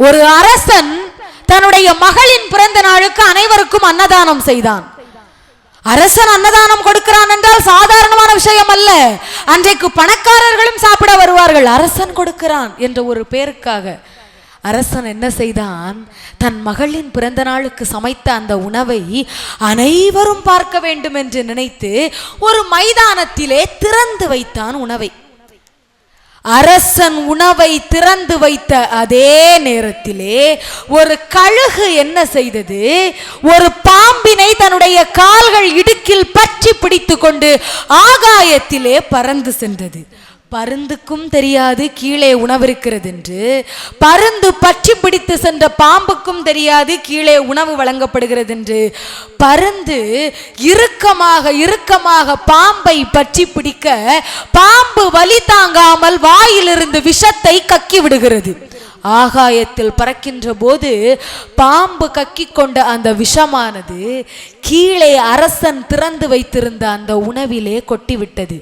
ஒரு அரசன் தன்னுடைய மகளின் பிறந்த நாளுக்கு அனைவருக்கும் அன்னதானம் செய்தான். அரசன் அன்னதானம் கொடுக்கிறான் என்றால் சாதாரணமான விஷயம் அல்ல. அன்றைக்கு பணக்காரர்களும் சாப்பிட வருவார்கள். அரசன் கொடுக்கிறான் என்ற ஒரு பேருக்காக. அரசன் என்ன செய்தான்? தன் மகளின் பிறந்த நாளுக்கு சமைத்த அந்த உணவை அனைவரும் பார்க்க வேண்டும் என்று நினைத்து ஒரு மைதானத்திலே திறந்து வைத்தான் உணவை. அரசன் உணவை திறந்து வைத்த அதே நேரத்திலே ஒரு கழுகு என்ன செய்தது? ஒரு பாம்பினை தன்னுடைய கால்கள் இடுக்கில் பற்றி பிடித்து கொண்டு ஆகாயத்திலே பறந்து சென்றது. பருந்துக்கும் தெரியாது கீழே உணவு இருக்கிறது என்று பருந்து பற்றி பிடித்து சென்ற பாம்புக்கும் தெரியாது கீழே உணவு வழங்கப்படுகிறது என்று பருந்து இறுக்கமாக இறுக்கமாக பாம்பை பற்றி பிடிக்க பாம்பு வலி தாங்காமல் வாயிலிருந்து விஷத்தை கக்கி விடுகிறது. ஆகாயத்தில் பறக்கின்ற போது பாம்பு கக்கி கொண்ட அந்த விஷமானது கீழே அரசன் திறந்து வைத்திருந்த அந்த உணவிலே கொட்டிவிட்டது.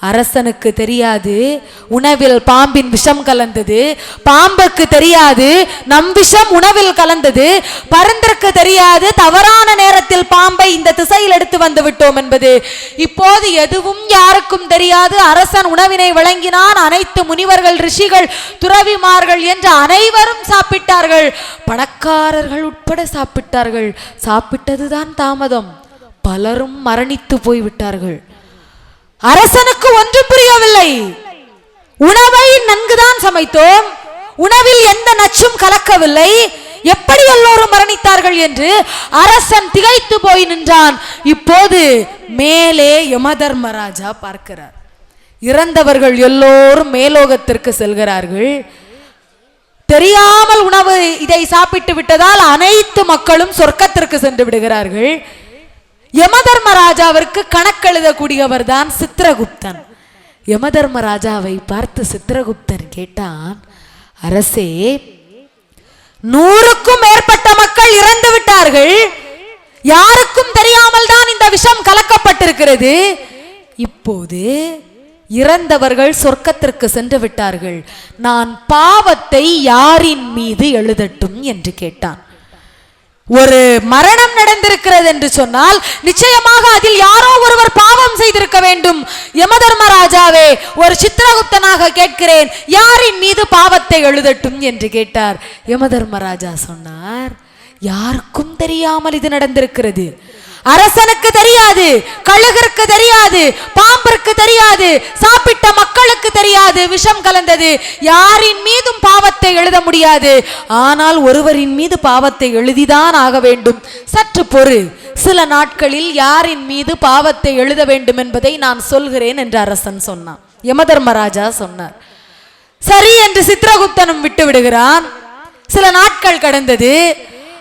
அரசனுக்கு தெரியாது. உணவில் பாம்பின் விஷம் கலந்தது. பாம்புக்கு தெரியாது. நம் விஷம் உணவில் கலந்தது. பருந்திற்கு தெரியாது. தவறான நேரத்தில் பாம்பை இந்த திசையில் எடுத்து வந்து விட்டோம் என்பது. இப்போது எதுவும் யாருக்கும் தெரியாது. அரசன் உணவினை வழங்கினான். அனைத்து முனிவர்கள் ரிஷிகள் துறவிமார்கள் என்று அனைவரும் சாப்பிட்டார்கள். பணக்காரர்கள் உட்பட சாப்பிட்டார்கள். சாப்பிட்டதுதான் தாமதம். பலரும் மரணித்து போய்விட்டார்கள். அரசனுக்கு ஒன்றும் புரியவில்லை. உணவை நன்குதான் சமைத்தோம். உணவில் எந்த நச்சும் கலக்கவில்லை. எப்படி எல்லோரும் மரணித்தார்கள் என்று அரசன் திகைத்து போய் நின்றான். இப்போது மேலே யமதர்மராஜா பார்க்கிறார். இறந்தவர்கள் எல்லோரும் மேலோகத்திற்கு செல்கிறார்கள். தெரியாமல் உணவு இதை சாப்பிட்டு விட்டதால் அனைத்து மக்களும் சொர்க்கத்திற்கு சென்று விடுகிறார்கள். யமதர்மராஜாவிற்கு கணக்கெழுதக்கூடியவர் தான் சித்திரகுப்தன். யமதர்மராஜாவை பார்த்து சித்திரகுப்தன் கேட்டான் அரசே நூறுக்கும் மேற்பட்ட மக்கள் இறந்து விட்டார்கள். யாருக்கும் தெரியாமல் தான் இந்த விஷம் கலக்கப்பட்டிருக்கிறது. இப்போது இறந்தவர்கள் சொர்க்கத்திற்கு சென்று விட்டார்கள். நான் பாவத்தை யாரின் மீது எழுதட்டும் என்று கேட்டான். ஒரு மரணம் நடந்திருக்கிறது என்று சொன்னால் நிச்சயமாக அதில் யாரோ ஒருவர் பாவம் செய்திருக்க வேண்டும். யமதர்மராஜாவே ஒரு சித்திரகுப்தனாக கேட்கிறேன் யாரின் மீது பாவத்தை எழுதட்டும் என்று கேட்டார். யமதர்மராஜா சொன்னார் யாருக்கும் தெரியாமல் இது நடந்திருக்கிறது. அரசனுக்கு தெரியாது கழுகிற்கு தெரியாது பாம்பிற்கு தெரியாது சாப்பிட்ட மக்களுக்கு தெரியாது விஷம் கலந்தது. யாரின் மீதும் பாவத்தை எழுத முடியாது. ஆனால் ஒருவரின் மீது பாவத்தை எழுதிதான் ஆக வேண்டும். சற்று பொறு. சில நாட்களில் யாரின் மீது பாவத்தை எழுத வேண்டும் என்பதை நான் சொல்கிறேன் என்று அரசன் சொன்னான். யமதர்மராஜா சொன்னார். சரி என்று சித்திரகுப்தனும் விட்டு விடுகிறான். சில நாட்கள் கடந்தது.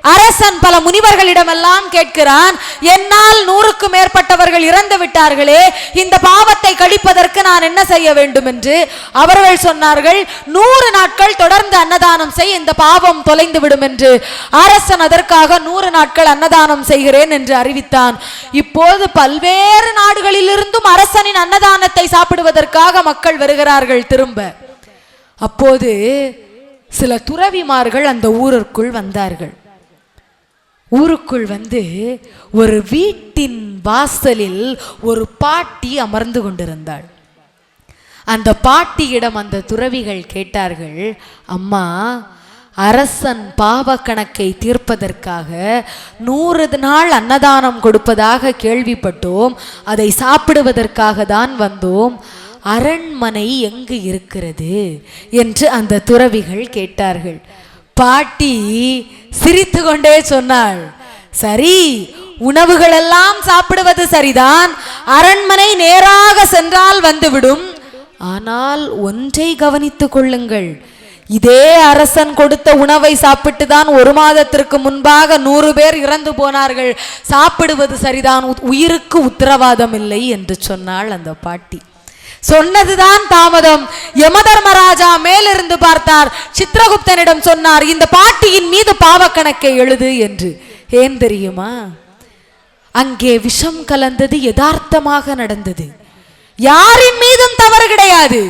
அரசன் பல முனிவர்களிடமெல்லாம் கேட்கிறான் என்னால் நூறுக்கு மேற்பட்டவர்கள் இறந்து விட்டார்களே இந்த பாவத்தை கழிப்பதற்கு நான் என்ன செய்ய வேண்டும்? என்று அவர்கள் சொன்னார்கள் நூறு நாட்கள் தொடர்ந்து அன்னதானம் செய் இந்த பாவம் தொலைந்து விடும் என்று. அரசன் அதற்காக நூறு நாட்கள் அன்னதானம் செய்கிறேன் என்று அறிவித்தான். இப்போது பல்வேறு நாடுகளிலிருந்தும் அரசனின் அன்னதானத்தை சாப்பிடுவதற்காக மக்கள் வருகிறார்கள் திரும்ப. அப்போது சில துறவிமார்கள் அந்த ஊருக்குள் வந்தார்கள். ஊருக்குள் வந்து ஒரு வீட்டின் வாசலில் ஒரு பாட்டி அமர்ந்து கொண்டிருந்தாள். அந்த பாட்டியிடம் அந்த துறவிகள் கேட்டார்கள் அம்மா அரசன் பாவ கணக்கை தீர்ப்பதற்காக நூறு நாள் அன்னதானம் கொடுப்பதாக கேள்விப்பட்டோம். அதை சாப்பிடுவதற்காக தான் வந்தோம். அரண்மனை எங்கு இருக்கிறது? என்று அந்த துறவிகள் கேட்டார்கள். பாட்டி சிரித்து கொண்டே சொன்னாள். சரி உணவுகளெல்லாம் சாப்பிடுவது சரிதான். அரண்மனை நேராக சென்றால் வந்துவிடும். ஆனால் ஒன்றை கவனித்துக் கொள்ளுங்கள். இதே அரசன் கொடுத்த உணவை சாப்பிட்டு தான் ஒரு மாதத்திற்கு முன்பாக நூறு பேர் இறந்து போனார்கள். சாப்பிடுவது சரிதான். உ- உயிருக்கு உத்தரவாதம் இல்லை என்று சொன்னாள் அந்த பாட்டி. சொன்னதுதான் தாமதம். யமதர்மராஜா மேலிருந்து பார்த்தார். சித்திரகுப்தனிடம் சொன்னார் இந்த பாட்டியின் மீது பாவக்கணக்கை எழுது என்று. ஏன் தெரியுமா? அங்கே விஷம் கலந்தது யதார்த்தமாக நடந்தது. யாரின் மீதும் தவறு கிடையாது.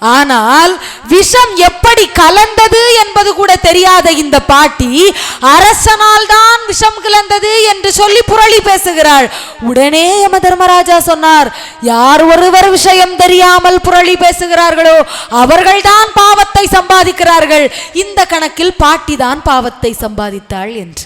ஆனால் விஷம் எப்படி கலந்தது என்பது கூட தெரியாத இந்த பாட்டி அரசனால் தான் விஷம் கலந்தது என்று சொல்லி புரளி பேசுகிறாள். உடனே யம தர்மராஜா சொன்னார் யார் ஒருவர் விஷயம் தெரியாமல் புரளி பேசுகிறார்களோ அவர்கள்தான் பாவத்தை சம்பாதிக்கிறார்கள். இந்த கணக்கில் பாட்டி தான் பாவத்தை சம்பாதித்தாள் என்று.